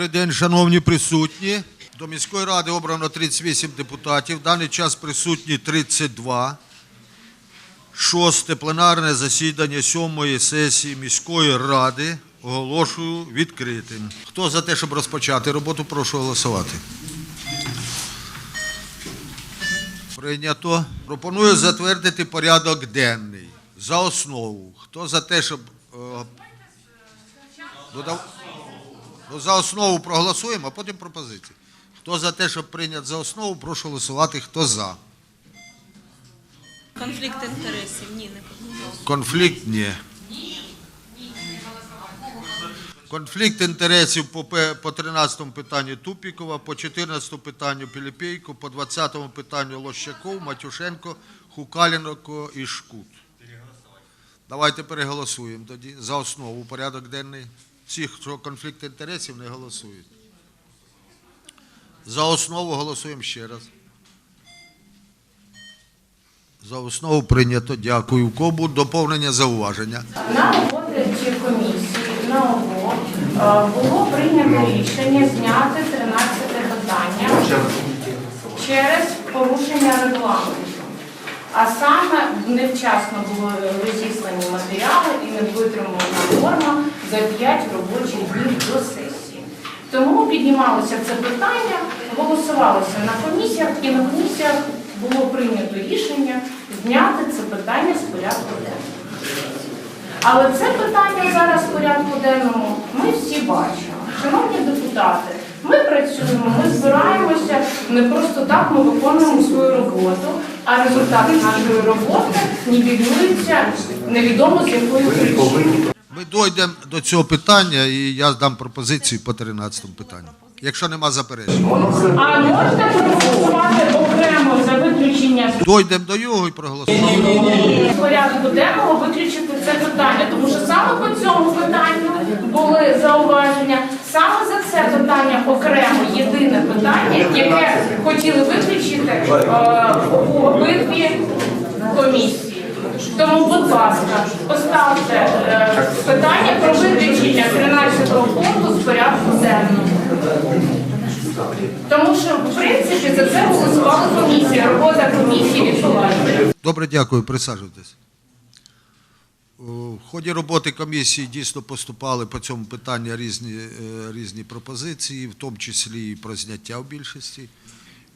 Добрий день, шановні присутні. До міської ради обрано 38 депутатів. В даний час присутні 32. Шосте пленарне засідання сьомої сесії міської ради оголошую відкритим. Хто за те, щоб розпочати роботу, прошу голосувати. Прийнято. Пропоную затвердити порядок денний за основу. Хто за те, щоб е, додав... Ну, за основу проголосуємо, а потім пропозиції. Хто за те, щоб прийняти за основу, прошу голосувати. Хто за? Конфлікт інтересів. Ні, не конфлікт. Конфлікт ні. Конфлікт інтересів по, по 13 питанню Тупікова, по 14 питанню Піліпейко, по 20 питанню Лощаков, Матюшенко, Хукалінко і Шкут. Давайте переголосуємо тоді за основу порядок денний. Всі, хто конфлікт інтересів, не голосують. За основу голосуємо ще раз. За основу прийнято. Дякую. У кого будуть доповнення зауваження? На роботі комісії на ОВО е, було прийнято рішення зняти 13 питання через порушення регламенту. А саме невчасно були розіслані матеріали і не витримана норма за 5 робочих днів до сесії. Тому піднімалося це питання, голосувалося на комісіях, і на комісіях було прийнято рішення зняти це питання з порядку денного. Але це питання зараз в порядку денному ми всі бачимо. Шановні депутати, ми працюємо, ми збираємося, не просто так ми виконуємо свою роботу, а результати нашої роботи нівелюються невідомо з якою причиною. Ми дійдемо до цього питання і я дам пропозицію по 13 питанню. Якщо нема заперечень. А можна проголосувати окремо за виключення з Дійдемо до його і проголосуємо. порядку денного виключити це питання, тому що саме по цьому питанню були зауваження. Саме за це питання окремо єдине питання, яке хотіли виключити е, у обидві комісії. Тому, будь ласка, поставте е, питання про виключення 13 пункту з порядку денного. Тому що, в принципі, за це голосувала комісія. Робота комісії відбувається. Добре, дякую. Присаджуйтесь. В ході роботи комісії дійсно поступали по цьому питанню різні, е, різні пропозиції, в тому числі і про зняття в більшості.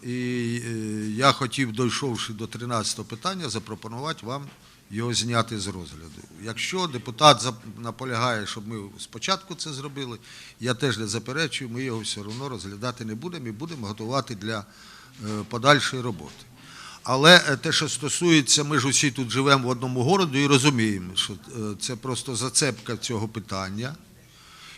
І е, я хотів, дійшовши до 13 питання, запропонувати вам його зняти з розгляду. Якщо депутат наполягає, щоб ми спочатку це зробили, я теж не заперечую, ми його все одно розглядати не будемо і будемо готувати для е, подальшої роботи. Але е, те, що стосується, ми ж усі тут живемо в одному городі і розуміємо, що це просто зацепка цього питання.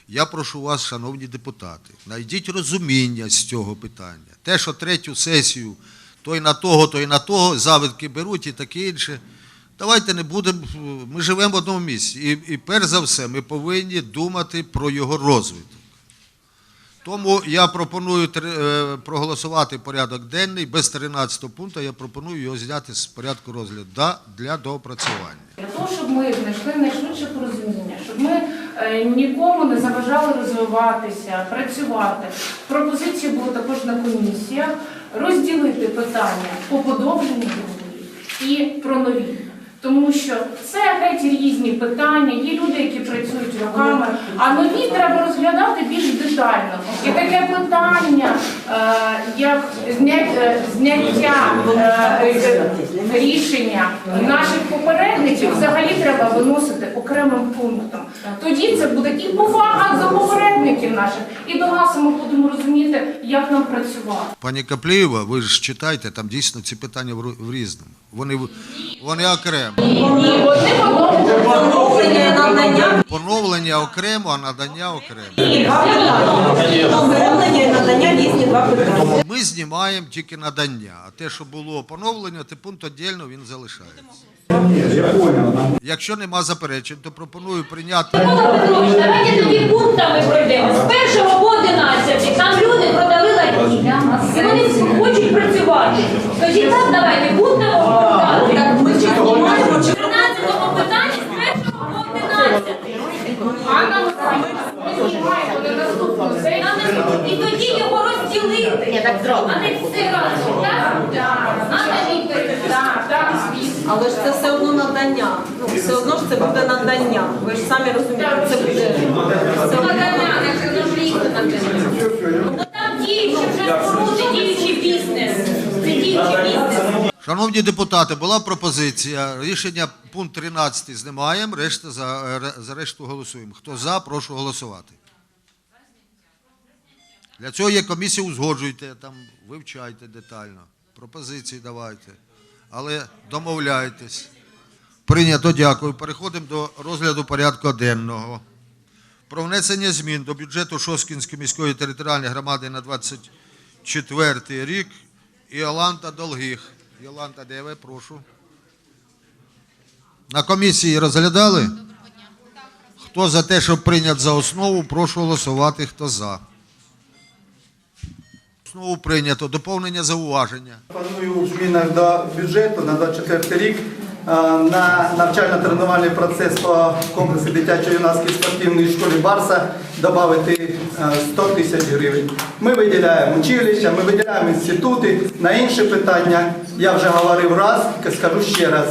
Я прошу вас, шановні депутати, знайдіть розуміння з цього питання. Те, що третю сесію той на того, той на того, завитки беруть і таке інше. Давайте не будемо. Ми живемо в одному місці. І, і перш за все, ми повинні думати про його розвиток. Тому я пропоную е, проголосувати порядок денний без 13 пункту. Я пропоную його зняти з порядку розгляду для доопрацювання. Для того, щоб ми знайшли найшвидше порозуміння, нікому не заважали розвиватися, працювати. Пропозиції було також на комісіях розділити питання по подовженню договорів і про нові. Тому що це геть різні питання, є люди, які працюють роками, а нові треба розглядати більш детально. І таке питання, е, як зня- зняття е, е, рішення наших попередників взагалі треба виносити окремим пунктом. Тоді це буде і повага до попередників наших, і до нас ми будемо розуміти, як нам працювати. Пані Каплієва, ви ж читайте, там дійсно ці питання в різному. Вони, вони окремо. Поновлення окремо, а надання окремо. Ми знімаємо тільки надання, а те, що було поновлення, те пункт віддільно він залишається. Якщо нема заперечень, то пропоную прийняти. Давайте тоді пунктами пройдемо. З першого по 11. Там люди продали ларьки. Вони хочуть працювати. Скажіть так, давайте пунктами І тоді його розділити, а не все разом. Так, так, звісно. Але ж це все одно надання. Ну, все одно ж це буде надання. Ви ж самі розумієте, це буде. Це надання, це нужно надання. Там діючі вже споруди, діючий бізнес. Це діючий бізнес. Шановні депутати, була пропозиція. Рішення пункт 13 знімаємо, решта е, за решту голосуємо. Хто за, прошу голосувати. Для цього є комісія, узгоджуйте, там, вивчайте детально. Пропозиції давайте. Але домовляйтесь. Прийнято, дякую. Переходимо до розгляду порядку денного. Про внесення змін до бюджету Шоскінської міської територіальної громади на 24 рік. Іоланта Долгих. Іоланта, де ви? Прошу. На комісії розглядали? Хто за те, щоб прийняти за основу, прошу голосувати. Хто за? Основу прийнято. Доповнення зауваження. Планую у змінах до бюджету на 24 рік е, на навчально-тренувальний процес по комплексу дитячо-юнацької спортивної школи Барса додати 100 тисяч гривень. Ми виділяємо училища, ми виділяємо інститути. На інші питання я вже говорив раз, скажу ще раз.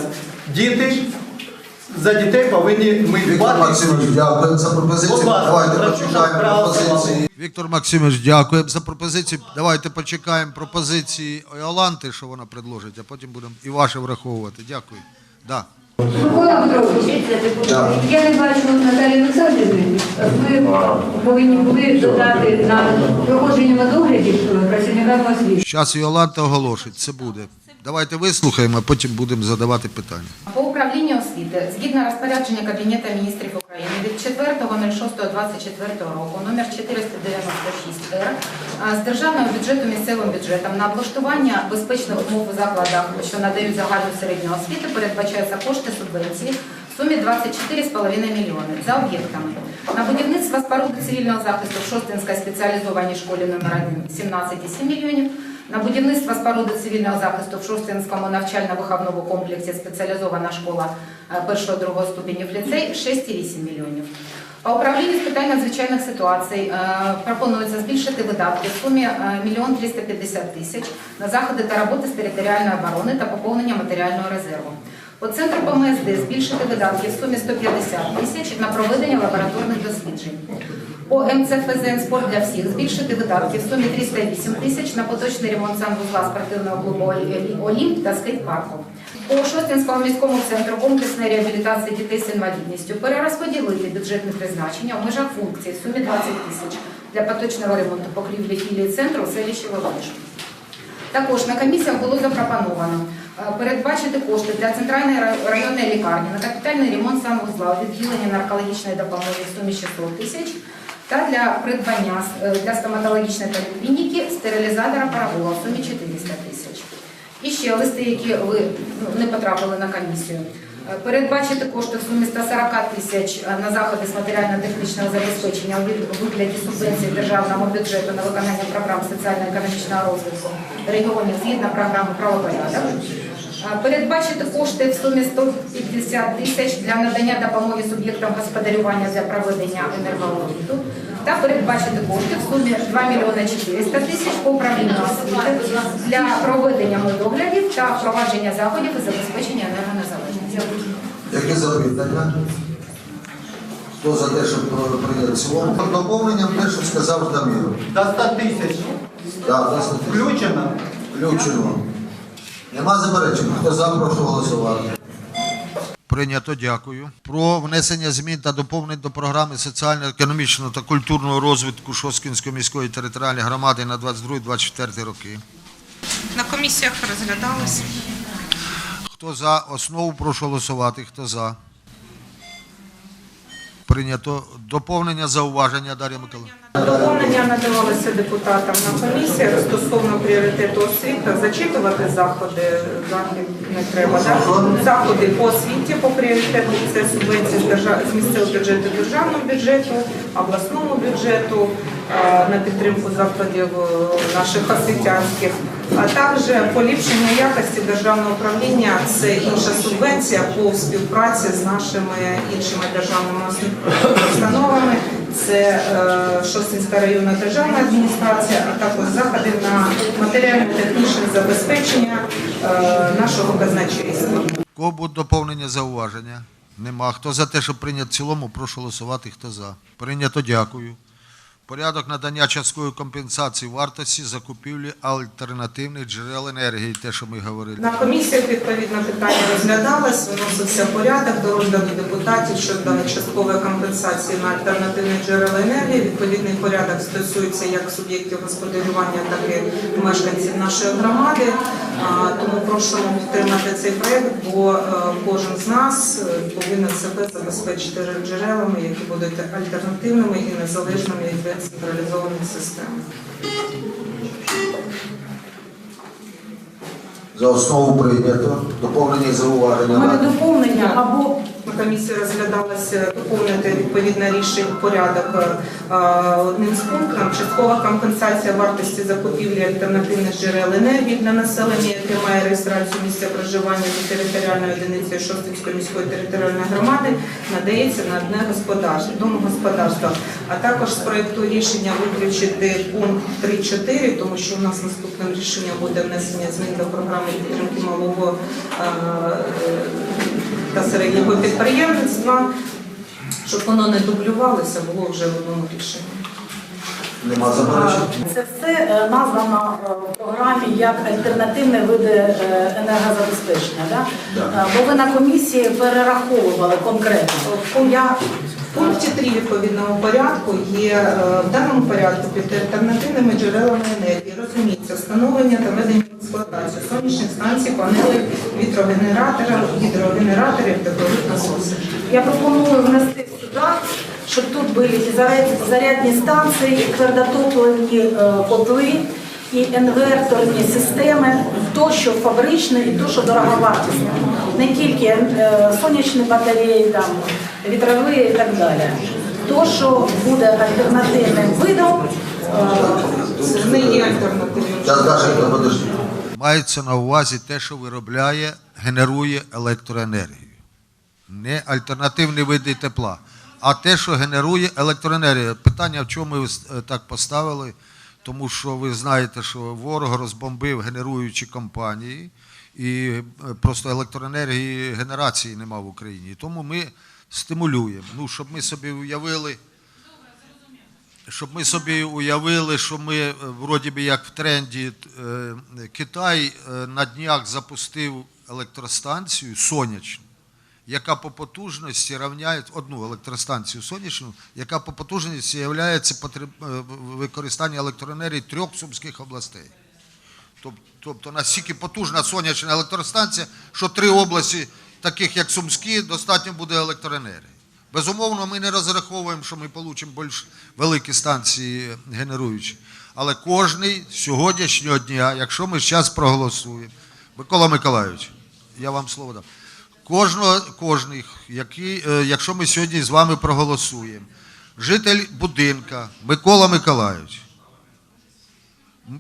Діти за дітей повинні ми Віктор дбати. Максимович, дякую за пропозицію. Будь ласка, Давайте почекаємо пропозиції. Віктор Максимович, дякую за пропозицію. Давайте почекаємо пропозиції Іоланти, що вона предложить, а потім будемо і ваше враховувати. Дякую. Да. Микола Петрович, я не бачу Наталії Олександрівни. Ми повинні були додати на проходження медоглядів працівникам освіти. Зараз Іоланта оголошить, це буде. Давайте вислухаємо, а потім будемо задавати питання. По управлінню освіти, згідно розпорядження Кабінету міністрів України від 4.06.24 року, номер 496-Р, з державного бюджету місцевим бюджетом на облаштування безпечних умов у закладах, що надають загальну середню освіту, передбачаються кошти субвенції в сумі 24,5 мільйони за об'єктами. На будівництво споруди цивільного захисту в Шостинській спеціалізованій школі номер 1 17,7 мільйонів, на будівництво споруди цивільного захисту в Шостинському навчально-виховному комплексі спеціалізована школа 1-2 ступенів ліцей 6,8 мільйонів. По управлінню з питань надзвичайних ситуацій е, пропонується збільшити видатки в сумі е, 1 350 тисяч на заходи та роботи з територіальної оборони та поповнення матеріального резерву. По центру ПМСД збільшити видатки в сумі 150 тисяч на проведення лабораторних досліджень. По МЦФЗ «Спорт для всіх» збільшити видатки в сумі 308 тисяч на поточний ремонт санвузла спортивного клубу «Олімп» та скейт-парку. По Шостинському міському центру комплексної реабілітації дітей з інвалідністю перерозподілити бюджетне призначення в межах функцій в сумі 20 тисяч для поточного ремонту покрівлі філії центру в селищі Володиш. Також на комісіях було запропоновано е, передбачити кошти для центральної районної лікарні на капітальний ремонт санвузла у відділенні наркологічної допомоги в сумі 600 тисяч та для придбання е, для стоматологічної поліклініки стерилізатора парового в сумі 400 тисяч. І ще листи, які ви ну, не потрапили на комісію. Е, Передбачити кошти в сумі 140 тисяч е, на заходи з матеріально-технічного забезпечення у вигляді субвенцій державного бюджету на виконання програм соціально-економічного розвитку регіонів згідно програми правопорядок. Передбачити кошти в сумі 150 тисяч для надання допомоги суб'єктам господарювання для проведення енергоаудиту та передбачити кошти в сумі 2 мільйони 400 тисяч по управлінню освіти для проведення медоглядів та впровадження заходів і забезпечення енергонезалежності. Яке запитання? Хто за те, щоб цілому? Доповненням те, що сказав Дамір. До 100 тисяч включено. Включено. Нема заперечень. Хто за, прошу голосувати. Прийнято, дякую. Про внесення змін та доповнень до програми соціально-економічного та культурного розвитку Шоскінської міської територіальної громади на 22-24 роки. На комісіях розглядалось. Хто за основу, прошу голосувати. Хто за? Прийнято. Доповнення зауваження Дар'я Миколаївна. Доповнення надавалося депутатам на комісіях стосовно пріоритету освіти. Зачитувати заходи захід не треба. Да? Заходи по освіті по пріоритету це субвенції з, держав... з місцевого бюджету державного бюджету, обласному бюджету на підтримку закладів е, наших освітянських. А також поліпшення якості державного управління це інша субвенція по співпраці з нашими іншими державними установами. Це е, Шостинська районна державна адміністрація, а також заходи на матеріально-технічне забезпечення е, нашого казначейства. Кого будуть доповнення зауваження? Нема. Хто за те, щоб прийняти в цілому, прошу голосувати. Хто за? Прийнято, дякую. Порядок надання часткової компенсації вартості закупівлі альтернативних джерел енергії, те, що ми говорили. На комісіях відповідне питання розглядалось, виносився порядок до розгляду депутатів щодо часткової компенсації на альтернативні джерела енергії. Відповідний порядок стосується як суб'єктів господарювання, так і мешканців нашої громади. Тому просимо підтримати цей проект, бо е, кожен з нас е, повинен себе забезпечити джерелами, які будуть альтернативними і незалежними від централізованих систем. За основу прийнято. Доповнення і У зауваження. мене доповнення або На комісії розглядалося доповнити відповідне рішення порядок е, одним з пунктом. Часткова компенсація вартості закупівлі альтернативних джерел енергії для населення, яке має реєстрацію місця проживання за територіальною одиницею Шостинської міської територіальної громади надається на одне господарство, домогосподарство. А також з проекту рішення виключити пункт 3.4, тому що у нас наступним рішенням буде внесення змін до програми підтримки малого е, е, та середнього підприємництва, щоб воно не дублювалося, було вже в одному рішенні. Нема заперечень. Це все е, названо е, в програмі як альтернативні види е, енергозабезпечення. Да? Е, Бо ви на комісії перераховували конкретно. Я В пункті 3 відповідного порядку є в даному порядку під альтернативними джерелами енергії. Розуміється, встановлення та ведення експлуатацію сонячних станцій, панелей, вітрогенераторів, гідрогенераторів, теплових насосів. Я пропоную внести сюди, щоб тут були зарядні станції, і твердотопливні е, котли, і інверторні системи, то, що фабричне і то, що дороговартісне. Не тільки е, сонячні батареї, там, вітрові і так далі. То, що буде альтернативним видом, не є альтернативним. Мається на увазі те, що виробляє, генерує електроенергію. Не альтернативні види тепла, а те, що генерує електроенергію. Питання, в чому ви е, так поставили, тому що ви знаєте, що ворог розбомбив генеруючі компанії, і е, просто електроенергії генерації нема в Україні. Тому ми стимулюємо. Ну, щоб ми собі уявили. Щоб ми собі уявили, що ми е, вроді би як в тренді е, Китай е, на днях запустив електростанцію сонячну, яка по потужності рівняє одну електростанцію сонячну, яка по потужності є використання електроенергії трьох сумських областей. Тобто настільки потужна сонячна електростанція, що три області, таких як Сумські, достатньо буде електроенергії. Безумовно, ми не розраховуємо, що ми отримаємо більш великі станції генеруючі. Але кожний сьогоднішнього дня, якщо ми зараз проголосуємо, Микола Миколайович, я вам слово дам. Кожного, кожний, який, е, якщо ми сьогодні з вами проголосуємо, житель будинка Микола Миколайович,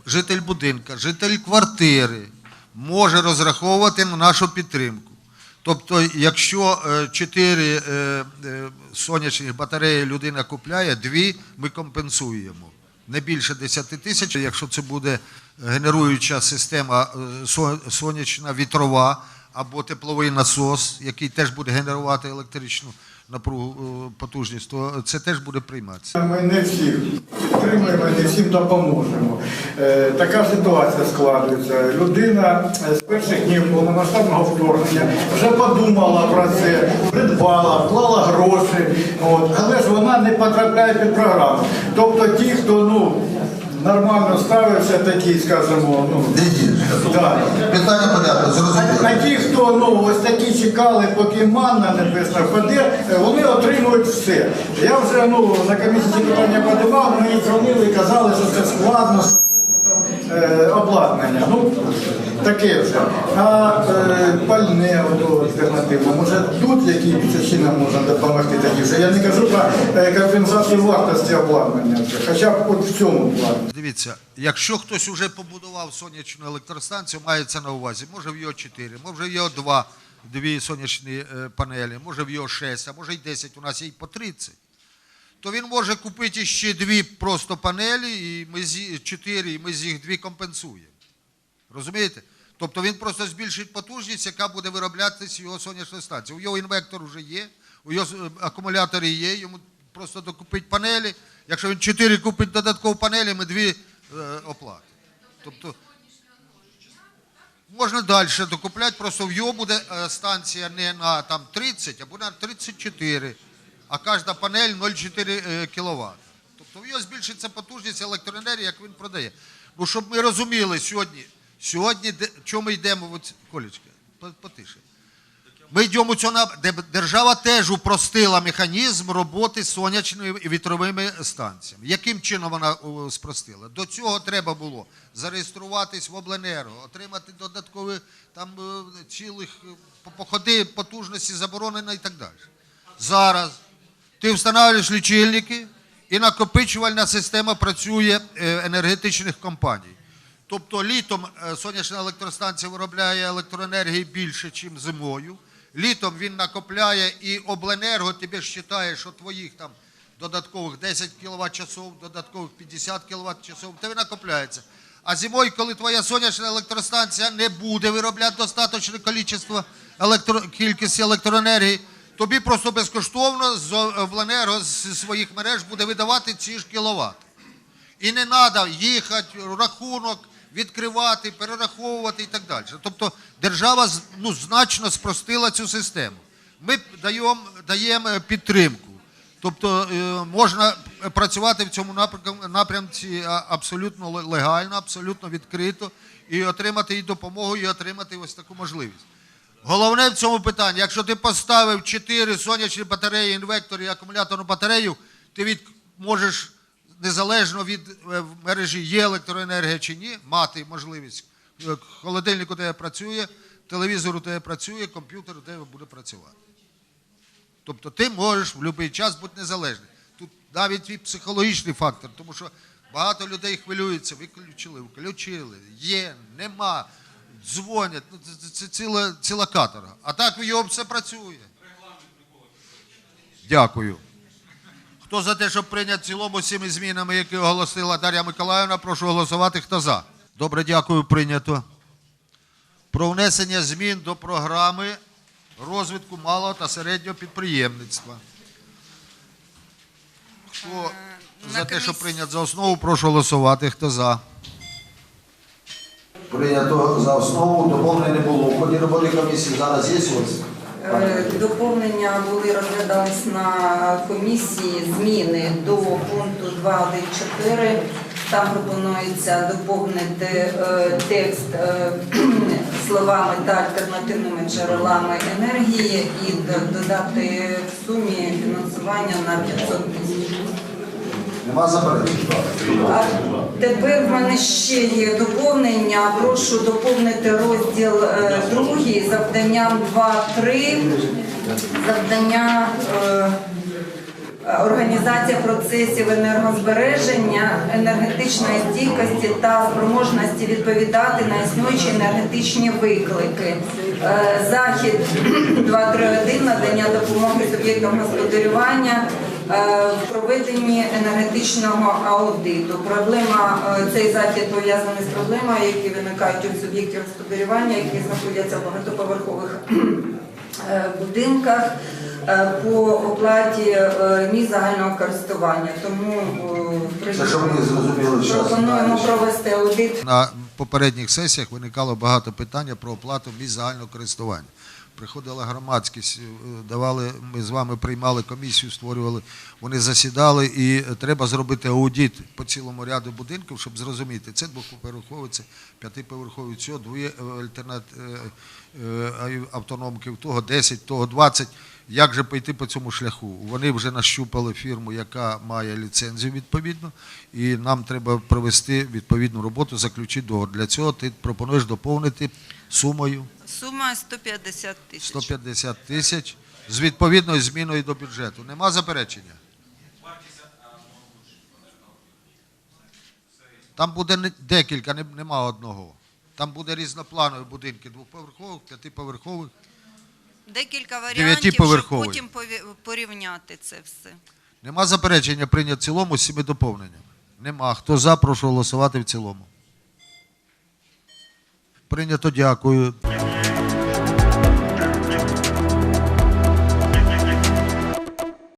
житель будинка, житель квартири може розраховувати на нашу підтримку. Тобто, якщо 4 сонячних батареї людина купляє, дві ми компенсуємо. Не більше 10 тисяч, якщо це буде генеруюча система е, сонячна, вітрова або тепловий насос, який теж буде генерувати електричну напругу, е, потужність, то це теж буде прийматися. Ми не всіх підтримуємо, не всім допоможемо. Е, така ситуація складується. Людина з перших днів повномасштабного вторгнення вже подумала про це, придбала, вклала гроші, але ж вона не потрапляє під програму. Тобто ті, хто ну, нормально ставився, такі, скажімо, ну, да. Питання порядку, А, а ті, хто ну ось такі чекали, поки манна небесна впаде, вони отримують все. Я вже ну на комісії ці питання подавав, мені дзвонили і казали, що це складно. що там, е, обладнання. Ну, таке вже. А е, пальне ото альтернативне, може тут яким чином можна допомогти тоді вже. Я не кажу про е, компенсацію вартості обладнання, хоча б от в цьому плані. Дивіться, якщо хтось вже побудував сонячну електростанцію, мається на увазі, може в його 4, може в його 2, дві сонячні е, панелі, може в його 6, а може й 10, у нас є й по 30. То він може купити ще дві просто панелі, і ми з 4, і ми з їх дві компенсуємо. Розумієте? Тобто він просто збільшить потужність, яка буде вироблятися його сонячної станції. У його інвектор вже є, у його е, акумулятори є, йому просто докупить панелі. Якщо він 4 купить додаткові панелі, ми дві е, оплати. Тобто можна далі докупляти, просто в його буде е, станція не на там, 30, а буде на 34, а кожна панель 0,4 кВт. Тобто в його збільшиться потужність електроенергії, як він продає. Ну, щоб ми розуміли сьогодні, сьогодні чому йдемо, Колечка, потише. Ми йдемо цього де держава теж упростила механізм роботи з сонячними і вітровими станціями. Яким чином вона спростила? До цього треба було зареєструватись в обленерго, отримати додаткові там е, цілих е, походи потужності заборонено і так далі. Зараз ти встановлюєш лічильники, і накопичувальна система працює е, енергетичних компаній. Тобто літом е, сонячна електростанція виробляє електроенергії більше, ніж зимою. Літом він накопляє і обленерго тобі ж вважає, що твоїх там додаткових 10 кВт часов, додаткових 50 кВт часов, тебе накопляється. А зимою, коли твоя сонячна електростанція не буде виробляти достатньо кількість, електро... кількість електроенергії, тобі просто безкоштовно з обленерго з своїх мереж буде видавати ці ж кіловати. І не треба їхати, рахунок відкривати, перераховувати і так далі. Тобто держава ну, значно спростила цю систему. Ми даємо, даємо підтримку. Тобто е, можна працювати в цьому напрямці абсолютно легально, абсолютно відкрито і отримати і допомогу, і отримати ось таку можливість. Головне в цьому питанні, якщо ти поставив 4 сонячні батареї, інвектор і акумуляторну батарею, ти від, можеш незалежно від е, мережі є електроенергія чи ні, мати можливість. Е, Холодильник у тебе працює, телевізор у тебе працює, комп'ютер у тебе буде працювати. Тобто ти можеш в будь-який час бути незалежним. Тут навіть і психологічний фактор, тому що багато людей хвилюються, виключили, включили, є, нема, дзвонять. Ну, це, це, це ціла, ціла каторга. А так в його все працює. Дякую. Хто за те, щоб прийняти в цілому з цими змінами, які оголосила Дар'я Миколаївна, прошу голосувати. Хто за? Добре, дякую, прийнято. Про внесення змін до програми розвитку малого та середнього підприємництва. Хто за те, щоб прийняти за основу, прошу голосувати. Хто за? Прийнято за основу, доповнення не було. У ході роботи комісії зараз є ось. Е, Доповнення були розглядались на комісії зміни до пункту 2.1.4. Там пропонується доповнити е, текст е, словами та альтернативними джерелами енергії і додати сумі фінансування на 500 тисяч. Нема заперечень. Тепер в мене ще є доповнення. Прошу доповнити розділ е, другий завданням 2.3. Завдання е, організація процесів енергозбереження, енергетичної стійкості та спроможності відповідати на існуючі енергетичні виклики. Е, Захід 2.3.1 надання допомоги суб'єктам господарювання в проведенні енергетичного аудиту. Проблема е, цей захід пов'язаний з проблемою, які виникають у суб'єктів господарювання, які знаходяться в багатоповерхових е, будинках е, по оплаті е, місць загального користування. Тому е, пропонуємо провести аудит. На попередніх сесіях виникало багато питання про оплату місць загального користування. Приходила громадськість, е, давали, ми з вами приймали комісію, створювали, вони засідали, і треба зробити аудіт по цілому ряду будинків, щоб зрозуміти, це двоповерховий, це п'ятиповерховий, цього двоє е, альтернат, е, автономків, того 10, того 20. Як же пойти по цьому шляху? Вони вже нащупали фірму, яка має ліцензію відповідно, і нам треба провести відповідну роботу, заключити договор. Для цього ти пропонуєш доповнити сумою Сума 150 тисяч. 150 тисяч з відповідною зміною до бюджету. Нема заперечення? Там буде декілька, не- нема одного. Там буде різнопланові будинки двоповерхових, п'ятиповерхових. Декілька варіантів, щоб Дев'ятиповерховий. потім пові- порівняти це все. Нема заперечення прийняти в цілому з цими доповненнями. Нема. Хто за, прошу голосувати в цілому. Прийнято, дякую.